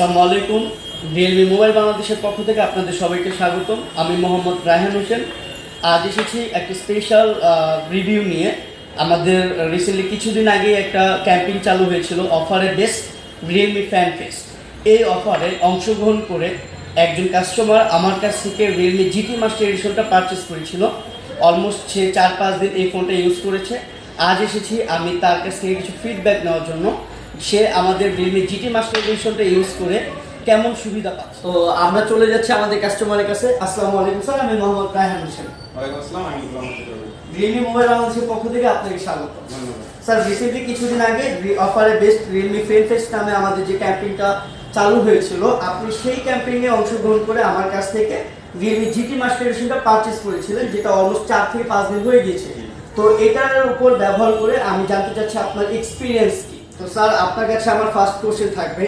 আসসালামু আলাইকুম। Realme mobile বাংলাদেশের পক্ষ থেকে আপনাদের সবাইকে স্বাগতম। আমি মোহাম্মদ রায়হান হোসেন। আজ এসেছি একটা স্পেশাল রিভিউ নিয়ে। আমাদের রিসেন্টলি কিছুদিন আগে একটা ক্যাম্পেইন চালু হয়েছিল অফারে বেস্ট রিয়েলমি ফ্যান ফেস্ট এই অফারে অংশগ্রহণ করে একজন কাস্টমার আমার কাছ থেকে রিয়েলমি জিটি মাস্টার এডিশনটা পারচেস করেছিল। অলমোস্ট সে চার পাঁচ দিন এই ফোনটা ইউজ করেছে। আজ এসেছি আমি তার কাছ থেকে কিছু ফিডব্যাক নেওয়ার জন্য। সে আমাদের রিয়েলমি জিটি মাস্টার এডিশনটা ইউজ করে কেমন সুবিধা পাচ্ছে? তো আমরা চলে যাচ্ছি আমাদের কাস্টমারের কাছে। আসসালামু আলাইকুম স্যার আমি মোহাম্মদ রায়হান হোসেন। রিয়েলমি মোবাইল বাংলাদেশের পক্ষ থেকে আপনাকে স্বাগত। ধন্যবাদ। স্যার রিসেন্টলি কিছুদিন আগে অফারে বেস্ট রিয়েলমি ফ্রেন্ড ফেস্ট নামে আমাদের যে ক্যাম্পেইনটা চালু হয়েছিল আপনি সেই ক্যাম্পেইনে অংশগ্রহণ করে আমার কাছ থেকে রিয়েলমি জিটি মাস্টার এডিশনটা পারচেস করেছিলেন যেটা অলমোস্ট চার থেকে পাঁচ দিন হয়ে গিয়েছে। তো এটার উপর ব্যবহার করে আমি জানতে চাচ্ছি আপনার এক্সপিরিয়েন্স কি? তো স্যার আপনার কাছে আমার ফার্স্ট কোশ্চেন থাকবে।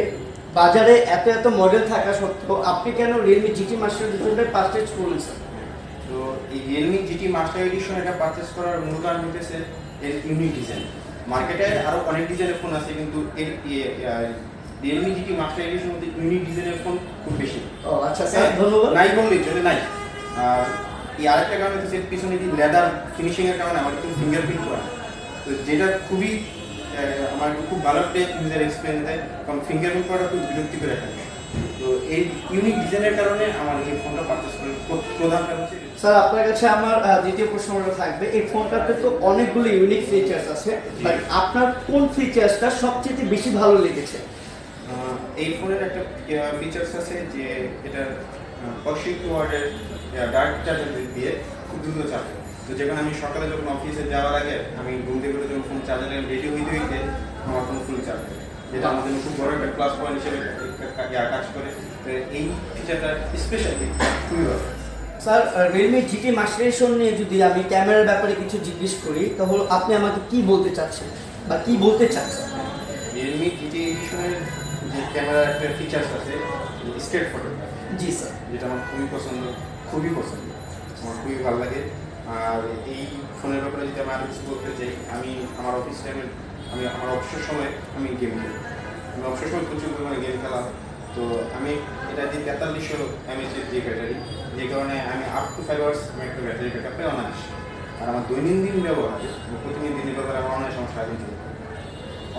বাজারে এত এত মডেল থাকা সত্ত্বেও আপনি কেন রিয়েলমি জিটি মাস্টার এডিশনটা পারচেজ করলেন স্যার? তো এই রিয়েলমি জিটি মাস্টার এডিশন এটা পারচেস করার মূল কারণ হইতেছে এর ইউনিক ডিজাইন মার্কেটে আরও অনেক ডিজাইনের ফোন আছে কিন্তু এর রিয়েলমি জিটি মাস্টার এডিশন মধ্যে ইউনিক ডিজাইনের ফোন খুব বেশি। ও আচ্ছা স্যার ধন্যবাদ। নাই বললেই চলে নাই। আর এই আরেকটা কারণ হচ্ছে পিছনে যে লেদার ফিনিশিং এর কারণে আমার কিন্তু ফিঙ্গারপ্রিন্ট করা তো যেটা খুবই আমার খুব ভালো একটা ইউজার এক্সপিরিয়েন্স দেয়। কারণ ফিঙ্গারপ্রিন্ট করাটা খুব বিরক্তিকর একটা বিষয়। তো এই ইউনিক ডিজাইনের কারণে আমার এই ফোনটা পারচেস প্র- প্রধান স্যার আপনার কাছে আমার দ্বিতীয় প্রশ্নটা থাকবে। এই ফোনটাতে তো অনেকগুলো ইউনিক ফিচার্স আছে বাট আপনার কোন ফিচার্সটা সবচেয়ে বেশি ভালো লেগেছে? এই ফোনের একটা ফিচার্স আছে যে এটার পঁয়ষট্টি ওয়ার্ডের ডার্ক চার্জার দিয়ে খুব দ্রুত চাপে তো যেখানে আমি সকালে যখন অফিসে যাওয়ার আগে আমি ঘুম থেকে উঠে যখন ফোন চার্জারে রেডি হইতে হইতে আমার ফোন ফুল চার্জ যেটা আমাদের খুব বড় একটা প্লাস পয়েন্ট হিসেবে কাজ করে। তো এই ফিচারটা স্পেশালি খুবই ভালো স্যার রিয়েলমি জিটি মাস্টারেশন নিয়ে যদি আমি ক্যামেরার ব্যাপারে কিছু জিজ্ঞেস করি তাহলে আপনি আমাকে কি বলতে চাচ্ছেন বা কি বলতে চাচ্ছেন? রিয়েলমি জিটি এডিশনের যে ক্যামেরার একটা ফিচার্স আছে স্ট্রেট ফটো জি স্যার যেটা আমার খুবই পছন্দ খুবই পছন্দ আমার খুবই ভালো লাগে। আর এই ফোনের ব্যাপারে যদি আমি আরও কিছু বলতে চাই আমি আমার অফিস টাইমে আমি আমার অবসর সময়ে আমি গেম খেলি। আমি অবসর সময় প্রচুর পরিমাণে গেম খেলা তো আমি এটা যে তেতাল্লিশশো এমএচের যে ব্যাটারি, যে কারণে আমি আপ টু ফাইভ আওয়ার্স আমি একটা ব্যাটারি ব্যাকআপ পাই অনায়াস আর আমার দৈনন্দিন ব্যবহারে প্রতিদিন দিনের ব্যবহারে আমার অনায়াস আমার সারাদিন চলে।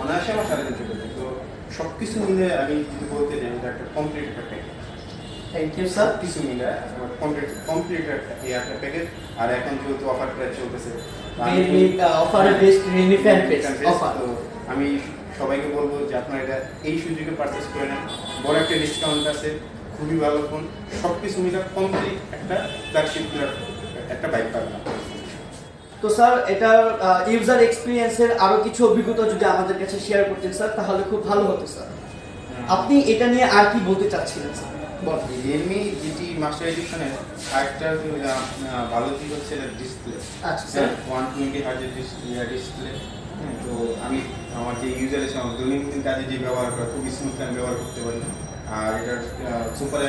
অনায়াসে আমার সারাদিন চলে যায়। তো সব কিছু মিলে আমি যদি বলতে চাই এটা একটা কমপ্লিট একটা প্যাকেজ থ্যাংক ইউ স্যার কিছু মিলে কমপ্লিট এই একটা প্যাকেজ আর এখন যেহেতু অফার প্রাইস চলতেছে আমি- best Realme fan page offer তো আমি সবাইকে বলব যে আপনারা এটা এই সুযোগে পারচেস করে নেন। বড় একটা ডিসকাউন্ট আছে খুবই ভালো ফোন সব কিছু মিলে কমপ্লিট একটা ফ্ল্যাগশিপ একটা বাইক পাবেন। তো স্যার এটার ইউজার এক্সপিরিয়েন্সের আরও কিছু অভিজ্ঞতা যদি আমাদের কাছে শেয়ার করতেন স্যার তাহলে খুব ভালো হতো স্যার আপনি এটা নিয়ে আর কি বলতে চাচ্ছিলেন স্যার রিয়েলমি জিটি মাস্টার এডিশনের আরেকটা ভালো দিক হচ্ছে ডিসপ্লে আচ্ছা ওয়ান টোয়েন্টি হার্জের ডিসপ্লে তো আমি আমার যে ইউজার আছে আমার দৈনন্দিন কাজে যে ব্যবহার করা খুব স্মুথ আমি ব্যবহার করতে পারি। আর এটার সুপার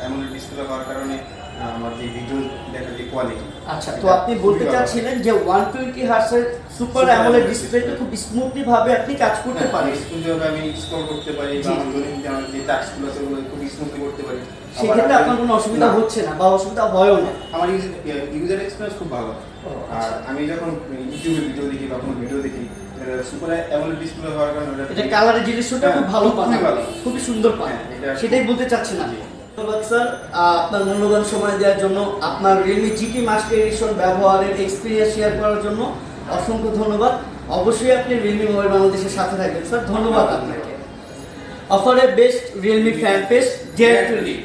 অ্যামোলেড ডিসপ্লে হওয়ার কারণে আমার যে ভিডিও দেখার যে কোয়ালিটি আচ্ছা তো আপনি বলতে চাচ্ছিলেন যে ওয়ান টোয়েন্টি হার্সের সুপার অ্যামোলেড ডিসপ্লেতে খুব স্মুথলি ভাবে আপনি কাজ করতে পারেন। স্কুলভাবে আমি স্কোর করতে পারি বা আমার দৈনন্দিন আমার যে টাস্কগুলো আছে ওগুলো করতে পারি। সেক্ষেত্রে আপনার কোনো অসুবিধা হচ্ছে না বা অসুবিধা হয়ও না? আমার ইউজার এক্সপিরিয়েন্স খুব ভালো। আর আচ্ছা। আমি যখন ইউটিউবে ভিডিও দেখি বা কোনো ভিডিও দেখি সুপার অ্যামোলেড ডিসপ্লে হওয়ার কারণে এটা কালারের জিনিসটা খুব ভালো খুবই সুন্দর পান হ্যাঁ, সেটাই বলতে চাচ্ছেন। আমি ধন্যবাদ স্যার। আপনার মূল্যবান সময় দেওয়ার জন্য আপনার রিয়েলমি জিটি মাস্টার এডিশন ব্যবহারের এক্সপিরিয়েন্স শেয়ার করার জন্য অসংখ্য ধন্যবাদ। অবশ্যই আপনি রিয়েলমি মোবাইল বাংলাদেশের সাথে থাকবেন স্যার। ধন্যবাদ আপনাকে। অফারে best Realme fan page Z twenty